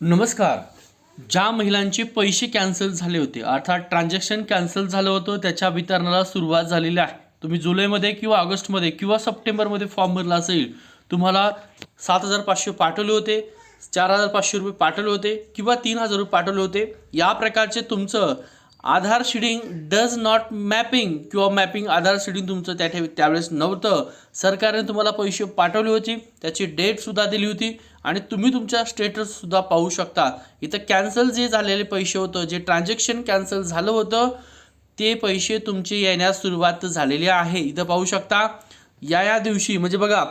नमस्कार. ज्या महिलांचे पैसे कॅन्सल झाले होते अर्थात ट्रान्झॅक्शन कॅन्सल झालं होतं त्याच्या वितरणाला सुरुवात झालेली आहे. तुम्ही जुलैमध्ये किंवा ऑगस्टमध्ये किंवा सप्टेंबरमध्ये फॉर्म भरला असेल तुम्हाला सात हजार पाचशे पाठवले होते चार हजार पाचशे रुपये पाठवले होते किंवा तीन हजार रुपये पाठवले होते. या प्रकारचे तुमचं Aadhaar seeding does not mapping किंवा मॅपिंग आधार शिडिंग तुमचं त्या ठेवी त्यावेळेस नव्हतं. सरकारने तुम्हाला पैसे पाठवले होते त्याची डेटसुद्धा दिली होती आणि तुम्ही तुमच्या स्टेटससुद्धा पाहू शकता. इथं कॅन्सल जे झालेले पैसे होतं जे ट्रान्झॅक्शन कॅन्सल झालं होतं ते पैसे तुमचे येण्यास सुरुवात झालेली आहे. इथं पाहू शकता या या दिवशी म्हणजे बघा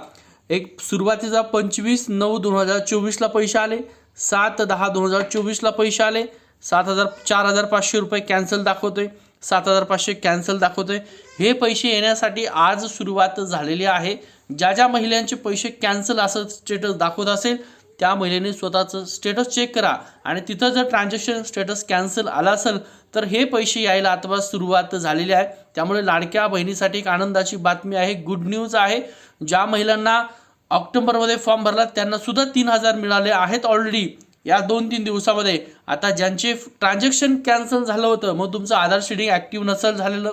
एक सुरुवातीचा पंचवीस नऊ दोन हजार चोवीसला पैसे आले सात दहा दोन हजार चोवीसला पैसे आले सात हजार चार हजार पाचशे रुपये कॅन्सल दाखवतोय. सात हजार पाचशे कॅन्सल दाखवतोय. हे पैसे येण्यासाठी आज सुरुवात झालेली आहे. ज्या ज्या महिलांचे पैसे कॅन्सल असं स्टेटस दाखवत असेल त्या महिलेने स्वतःचं स्टेटस चेक करा. आणि तिथं जर ट्रान्झॅक्शन स्टेटस कॅन्सल आला असेल तर हे पैसे यायला अथवा सुरुवात झालेली आहे. त्यामुळे लाडक्या बहिणीसाठी एक आनंदाची बातमी आहे. गुड न्यूज आहे. ज्या महिलांना ऑक्टोबरमध्ये फॉर्म भरला त्यांना सुद्धा तीन हजार मिळाले आहेत ऑलरेडी या दोन तीन दिवसामध्ये. आता ज्यांचे ट्रान्झॅक्शन कॅन्सल झालं होतं मग तुमचं आधार शेडिंग ॲक्टिव्ह नसेल झालेलं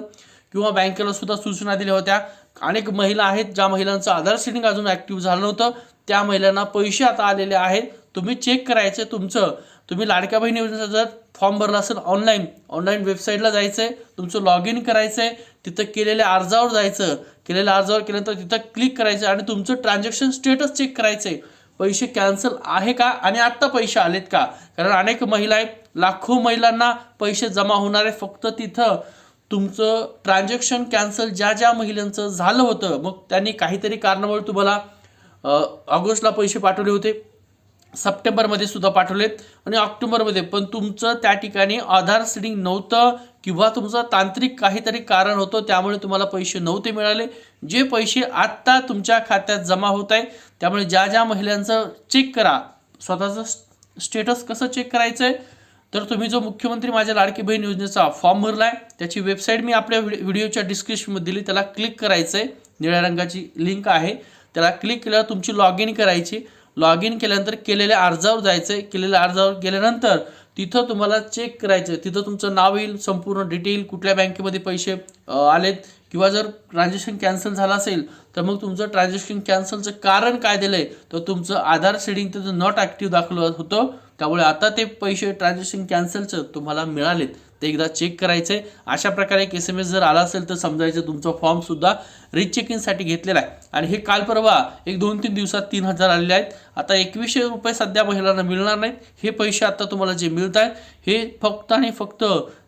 किंवा बँकेला सुद्धा सूचना दिल्या होत्या. अनेक महिला आहेत ज्या महिलांचं आधार शेडिंग अजून ॲक्टिव्ह झालं नव्हतं. त्या महिलांना पैसे आता आलेले आहेत. तुम्ही चेक करायचं तुमचं. तुम्ही लाडक्या बहिणी योजनेचा जर फॉर्म भरला असेल ऑनलाईन ऑनलाईन वेबसाईटला जायचं आहे तुमचं लॉग इन करायचं आहे तिथं केलेल्या अर्जावर जायचं. केलेल्या अर्जावर केल्यानंतर तिथं क्लिक करायचं आणि तुमचं ट्रान्झॅक्शन स्टेटस चेक करायचं आहे पैसे कॅन्सल आहे का? आणि आत्ता पैसे आलेत का? कारण अनेक महिला आहेत लाखो महिलांना पैसे जमा होणार आहे फक्त तिथं. तुमचं ट्रान्झॅक्शन कॅन्सल ज्या ज्या महिलांचं झालं होतं मग त्यांनी काहीतरी कारणामुळे तुम्हाला ऑगस्टला पैसे पाठवले होते. सप्टेंबरमध्ये सुद्धा पाठवलेत आणि ऑक्टोबरमध्ये. पण तुमचं त्या ठिकाणी आधार सीडिंग नव्हतं किंवा तुमचं तांत्रिक काहीतरी कारण होतं त्यामुळे तुम्हाला पैसे नव्हते मिळाले. जे पैसे आत्ता तुमच्या खात्यात जमा होत आहे त्यामुळे ज्या ज्या महिलांचं चेक करा. स्वतःचं स्टेटस कसं चेक करायचं आहे तर तुम्ही जो मुख्यमंत्री माझ्या लाडकी बहीण योजनेचा फॉर्म भरला आहे त्याची वेबसाईट मी आपल्या व्हिडिओ व्हिडिओच्या डिस्क्रिप्शनमध्ये दिली. त्याला क्लिक करायचं आहे निळ्या रंगाची लिंक आहे. त्याला क्लिक केल्यावर तुमची लॉग इन करायची. लॉग इन केल्यानंतर केलेल्या अर्जावर जायचं आहे केलेल्या अर्जावर गेल्यानंतर तिथं तुम्हाला चेक करायचं तिथं तुमचं नाव येईल संपूर्ण डिटेल कुठल्या बँकेमध्ये पैसे आलेत किंवा जर ट्रान्झॅक्शन कॅन्सल झालं असेल तर मग तुमचं ट्रान्झॅक्शन कॅन्सलचं कारण काय दिलं आहे तर तुमचं आधार शेडिंग तिथं नॉट ॲक्टिव्ह दाखलं होतं. त्यामुळे आता ते पैसे ट्रान्झॅक्शन कॅन्सलचं तुम्हाला मिळालेत ते एकदा चेक करायचं आहे अशा प्रकारे एक एस एम एस जर आला असेल तर समजायचं तुमचा फॉर्मसुद्धा रिचेकिंगसाठी घेतलेला आहे. आणि हे काल परवा एक दोन तीन दिवसात तीन हजार आलेले आहेत. आता एकवीसशे रुपये सध्या महिलांना मिळणार नाहीत. हे पैसे आता तुम्हाला जे मिळत आहेत हे फक्त आणि फक्त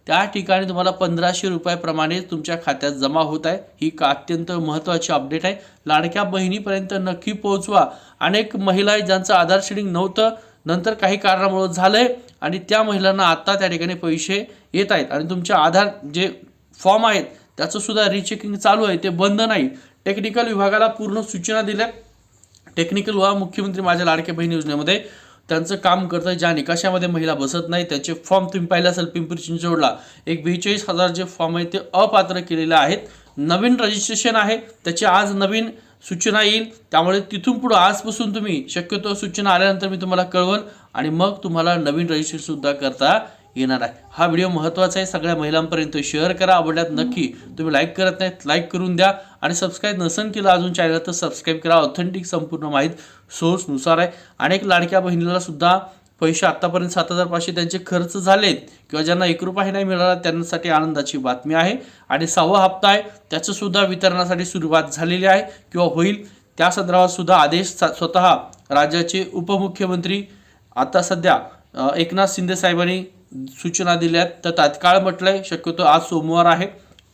त्या ठिकाणी तुम्हाला पंधराशे रुपयाप्रमाणे तुमच्या खात्यात जमा होत आहे. ही का अत्यंत महत्त्वाची अपडेट आहे. लाडक्या बहिणीपर्यंत नक्की पोहोचवा. अनेक महिला आहेत ज्यांचं आधार शेडिंग नव्हतं. नंतर काही कारणामुळं झालं आहे आणि त्या महिलांना आत्ता त्या ठिकाणी पैसे येत आहेत. आणि तुमच्या आधार जे फॉर्म आहेत त्याचं सुद्धा रिचेकिंग चालू आहे. ते बंद नाही. टेक्निकल विभागाला पूर्ण सूचना दिल्या. टेक्निकल विभाग मुख्यमंत्री माझ्या लाडके बहीण योजनेमध्ये त्यांचं काम करतं ज्या निकषामध्ये महिला बसत नाही त्याचे फॉर्म तुम्ही पाहिले असेल पिंपरी चिंचवडला. एक बेचाळीस हजार जे फॉर्म आहेत ते अपात्र केलेले आहेत. नवीन रजिस्ट्रेशन आहे. त्याची आज नवीन सूचना येईल. त्यामुळे तिथून पुढं आजपासून तुम्ही शक्यतो सूचना आल्यानंतर मी तुम्हाला कळवल आणि मग तुम्हाला नवीन रजिस्ट्रेशनसुद्धा करता येणार आहे. हा व्हिडिओ महत्त्वाचा आहे. सगळ्या महिलांपर्यंत शेअर करा. आवडल्यात नक्की तुम्ही लाईक करत नाहीत लाईक करून द्या. आणि सबस्क्राईब नसन केलं अजून चॅनल तर सबस्क्राईब करा. ऑथेंटिक संपूर्ण माहीत सोर्सनुसार आहे. अनेक लाडक्या बहिणीला सुद्धा पैसे आत्तापर्यंत सात हजार पाचशे त्यांचे खर्च झालेत किंवा ज्यांना एक रुपयाही नाही मिळाला त्यांच्यासाठी आनंदाची बातमी आहे. आणि सहावा हप्ता आहे त्याचं सुद्धा वितरणासाठी सुरुवात झालेली आहे किंवा होईल. त्या संदर्भात सुद्धा आदेश स्वतः राज्याचे उपमुख्यमंत्री आता सध्या एकनाथ शिंदे साहेबांनी सूचना दिल्या तर तात्काळ म्हटलंय शक्यतो आज सोमवार आहे.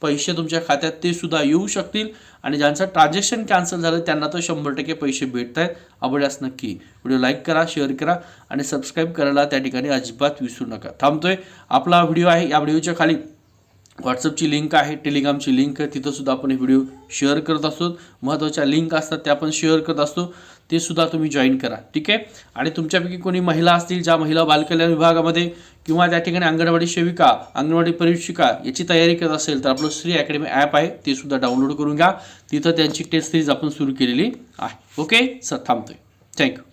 पैसे तुमच्या खात्यात ते सुद्धा येऊ शकतील. आणि ज्यांचं ट्रान्झॅक्शन कॅन्सल झालं त्यांना तर शंभर टक्के पैसे भेटत आहेत आवडल्यास नक्की व्हिडिओ लाईक करा शेअर करा आणि सबस्क्राईब करायला त्या ठिकाणी अजिबात विसरू नका. थांबतोय. आपला व्हिडिओ आहे या व्हिडिओच्या खाली व्हॉट्सअपची लिंक आहे टेलिग्रामची लिंक आहे तिथंसुद्धा आपण हे व्हिडिओ शेअर करत असतो. महत्त्वाच्या लिंक असतात त्या आपण शेअर करत असतो. ते सुद्धा तुम्ही जॉईन करा ठीक आहे? आणि तुमच्यापैकी कोणी महिला असतील ज्या महिला बालकल्याण विभागामध्ये किंवा त्या ठिकाणी अंगणवाडी सेविका अंगणवाडी परीक्षिका याची तयारी करत असेल तर आपलं श्री अकॅडमी ॲप आहे ते सुद्धा डाउनलोड करून घ्या. तिथं त्यांची टेस्ट सिरीज आपण सुरू केलेली आहे. ओके? सर थांबतोय. थँक्यू